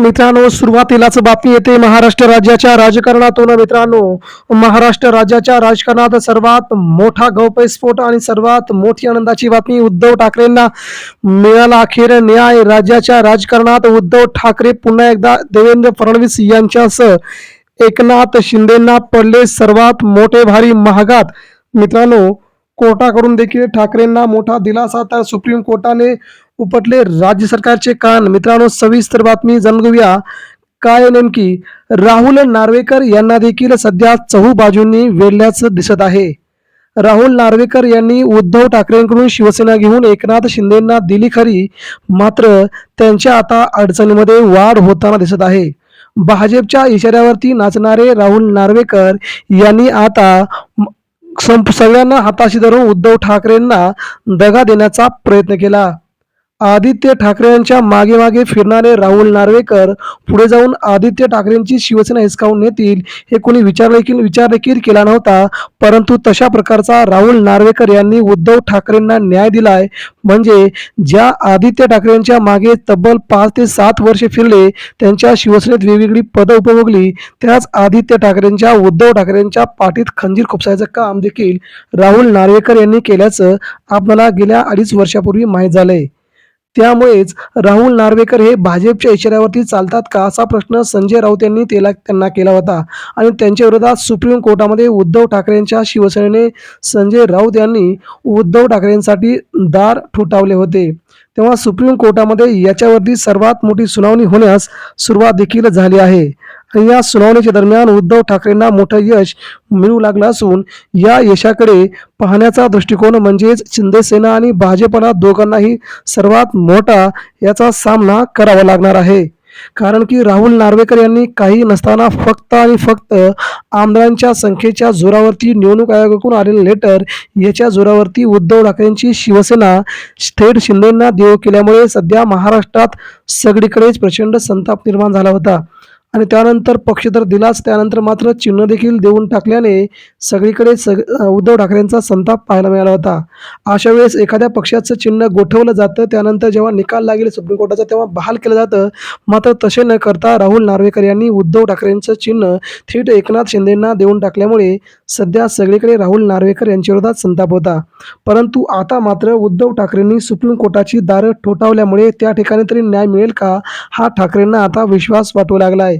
मित्रांनो सुरुवातीलाच बातमी येते महाराष्ट्र राज्याच्या राजकारणातून मित्रांनो. महाराष्ट्र राज्याच्या राजकारणात सर्वात मोठा गौपयस्फोट आणि सर्वात मोठी आनंदाची बातमी उद्धव ठाकरेंना मिळाला अखेर न्याय. राज्याच्या राजकारणात उद्धव ठाकरे पुन्हा एकदा देवेंद्र फडणवीस यांच्यासह एकनाथ शिंदेंना पडले सर्वात मोठे भारी महागात. मित्रांनो कोर्टाकडून देखील ठाकरेंना मोठा दिलासा तर सुप्रीम कोर्टाने उपटले राज्य सरकारचे कान. मित्रांनो सविस्तर बातमी जाणून घेऊया. काय नेमकी? राहुल नार्वेकर यांना देखील सध्या चहू बाजूंनी वेढल्याचं दिसत आहे. राहुल नार्वेकर यांनी उद्धव ठाकरेंकडून शिवसेना घेऊन एकनाथ शिंदेंना दिली खरी. मात्र त्यांच्या आता अडचणीमध्ये वाढ होताना दिसत आहे. भाजपच्या इशाऱ्यावरती नाचणारे राहुल नार्वेकर यांनी आता सगळ्यांना हाताशी धरून उद्धव ठाकरेंना दगा देण्याचा प्रयत्न केला. आदित्य ठाकरे यांच्या मागे मागे फिरणारे राहुल नार्वेकर पुढे जाऊन आदित्य ठाकरेंची शिवसेना हिसकावून नेतील हे कोणी विचार देखील विचार देखील केला नव्हता. परंतु तशा प्रकारचा राहुल नार्वेकर यांनी उद्धव ठाकरेंना न्याय दिलाय. म्हणजे ज्या आदित्य ठाकरेंच्या मागे तब्बल पाच ते सात वर्षे फिरले त्यांच्या शिवसेनेत वेगवेगळी पदं उपभोगली त्याच आदित्य ठाकरेंच्या उद्धव ठाकरेंच्या पाठीत खंजीर खुपसायचं काम देखील राहुल नार्वेकर यांनी केल्याचं आपल्याला गेल्या अडीच वर्षापूर्वी माहीत झालंय. त्यामुळेच राहुल नार्वेकर हे भाजपच्या इशाऱ्यावरती चालतात का असा प्रश्न संजय राऊत यांनी त्याला त्यांना केला होता. आणि त्यांच्या विरोधात सुप्रीम कोर्टामध्ये उद्धव ठाकरेंच्या शिवसेनेने संजय राऊत यांनी उद्धव ठाकरेंसाठी दार ठोठावले होते. तेव्हा सुप्रीम कोर्टामध्ये याच्यावरती सर्वात मोठी सुनावणी होण्यास सुरुवात देखील झाली आहे. आणि या सुनावणीच्या दरम्यान उद्धव ठाकरेंना मोठं यश मिळू लागलं असून या यशाकडे पाहण्याचा दृष्टिकोन म्हणजेच शिंदेसेना आणि भाजपला दोघांनाही सर्वात मोठा याचा सामना करावा लागणार आहे. कारण की राहुल नार्वेकर यांनी काही नसताना फक्त आणि फक्त आमदारांच्या संख्येच्या जोरावरती निवडणूक आयोगाकडून आलेलं लेटर याच्या जोरावरती उद्धव ठाकरेंची शिवसेना थेट शिंदेंना देऊ केल्यामुळे सध्या महाराष्ट्रात सगळीकडेच प्रचंड संताप निर्माण झाला होता. आणि त्यानंतर पक्ष तर दिलाच त्यानंतर मात्र चिन्ह देखील देऊन टाकल्याने सगळीकडे सग उद्धव ठाकरेंचा संताप पाहायला मिळाला होता. अशा वेळेस एखाद्या पक्षाचं चिन्ह गोठवलं जातं त्यानंतर जेव्हा निकाल लागेल सुप्रीम कोर्टाचा तेव्हा बहाल केलं जातं. मात्र तसे न करता राहुल नार्वेकर यांनी उद्धव ठाकरेंचं चिन्ह थेट एकनाथ शिंदेंना देऊन टाकल्यामुळे सध्या सगळीकडे राहुल नार्वेकर यांच्या विरोधात संताप होता. परंतु आता मात्र उद्धव ठाकरेंनी सुप्रीम कोर्टाची दारं ठोठावल्यामुळे त्या ठिकाणी तरी न्याय मिळेल का हा ठाकरेंना आता विश्वास वाटू लागला आहे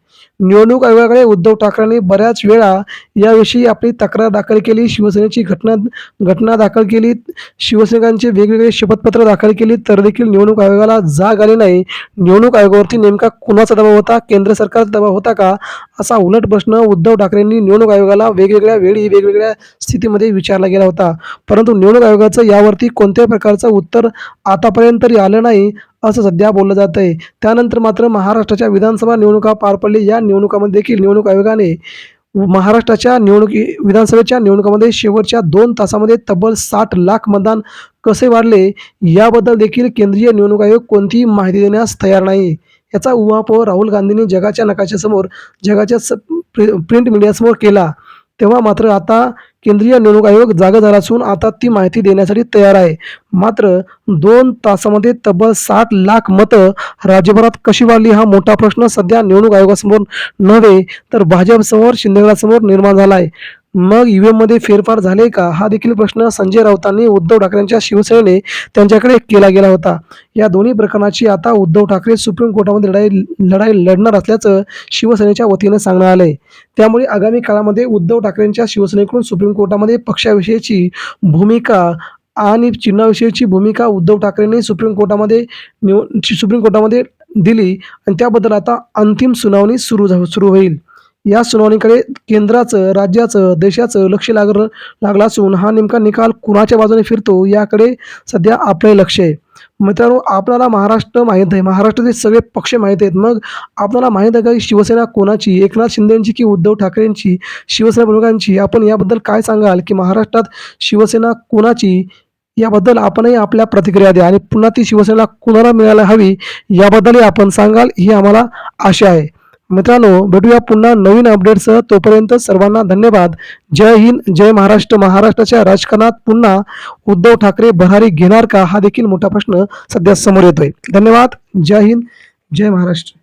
निवडणूक आयोगाकडे उद्धव ठाकरेंनी बऱ्याच वेळा याविषयी आपली तक्रार दाखल केली शिवसेनेची घटना घटना दाखल केली शिवसैनिकांचे वेगवेगळे शपथपत्र दाखल केली तर देखील निवडणूक आयोगाला जाग आली नाही. निवडणूक आयोगावरती नेमका कुणाचा दबाव होता केंद्र सरकारचा दबाव होता का? असा उलट प्रश्न उद्धव ठाकरेंनी निवडणूक आयोगाला वेगवेगळ्या वेळी वेगवेगळ्या स्थितीमध्ये विचारला गेला होता. परंतु निवडणूक आयोगाचं यावरती कोणत्याही प्रकारचं उत्तर आतापर्यंत तरी आलं नाही असं सध्या बोललं जात आहे त्यानंतर मात्र महाराष्ट्राच्या विधानसभा निवडणुका पार पडली. या निवडणुकामध्ये देखील निवडणूक आयोगाने महाराष्ट्राच्या निवडणुकी विधानसभेच्या निवडणुकामध्ये शेवटच्या दोन तासामध्ये तब्बल साठ लाख मतदान कसे वाढले याबद्दल देखील केंद्रीय निवडणूक आयोग कोणतीही माहिती देण्यास तयार नाही. याचा उहापोह राहुल गांधींनी जगाच्या नकाशासमोर जगाच्या स प्रि प्रिंट मीडियासमोर केला. तेव्हा मात्र आता केंद्रीय निवडणूक आयोग जागा झाला असून आता ती माहिती देण्यासाठी तयार आहे. मात्र दोन तासामध्ये तब्बल साठ लाख मतं राज्यभरात कशी वाढली हा मोठा प्रश्न सध्या निवडणूक आयोगासमोर नव्हे तर भाजपसमोर शिंदेगडासमोर निर्माण झाला आहे मग ईव्हीएममध्ये फेरफार झाले का? हा देखील प्रश्न संजय राऊतांनी उद्धव ठाकरेंच्या शिवसेनेने त्यांच्याकडे केला गेला होता. या दोन्ही प्रकरणाची आता उद्धव ठाकरे सुप्रीम कोर्टामध्ये लढाई लढाई लढणार असल्याचं शिवसेनेच्या वतीने सांगण्यात आलंय. त्यामुळे आगामी काळामध्ये उद्धव ठाकरेंच्या शिवसेनेकडून सुप्रीम कोर्टामध्ये पक्षाविषयीची भूमिका आणि चिन्हाविषयीची भूमिका उद्धव ठाकरेंनी सुप्रीम कोर्टामध्ये निव सुप्रीम कोर्टामध्ये दिली आणि त्याबद्दल आता अंतिम सुनावणी सुरू झा सुरू होईल. या सुनावणीकडे केंद्राचं राज्याचं देशाचं लक्ष लाग लागलं असून हा नेमका निकाल कुणाच्या बाजूने फिरतो याकडे सध्या आपले लक्ष आहे. मित्रांनो आपल्याला महाराष्ट्र माहीत आहे. महाराष्ट्रातील सगळे पक्ष माहीत आहेत. मग आपल्याला माहीत आहे का शिवसेना कोणाची एकनाथ शिंदेची की उद्धव ठाकरेंची शिवसेना प्रमुखांची? आपण याबद्दल काय सांगाल की महाराष्ट्रात शिवसेना कोणाची? याबद्दल आपणही आपल्या प्रतिक्रिया द्या आणि पुन्हा ती शिवसेना कुणाला मिळायला हवी याबद्दलही आपण सांगाल ही आम्हाला आशा आहे. मित्रांनो भेटूया पुन्हा नवीन अपडेटसह तोपर्यंत सर्वांना धन्यवाद. जय हिंद जय महाराष्ट्र. महाराष्ट्राच्या राजकारणात पुन्हा उद्धव ठाकरे भरारी घेणार का? हा देखील मोठा प्रश्न सध्या समोर येतोय. धन्यवाद. जय हिंद जय महाराष्ट्र.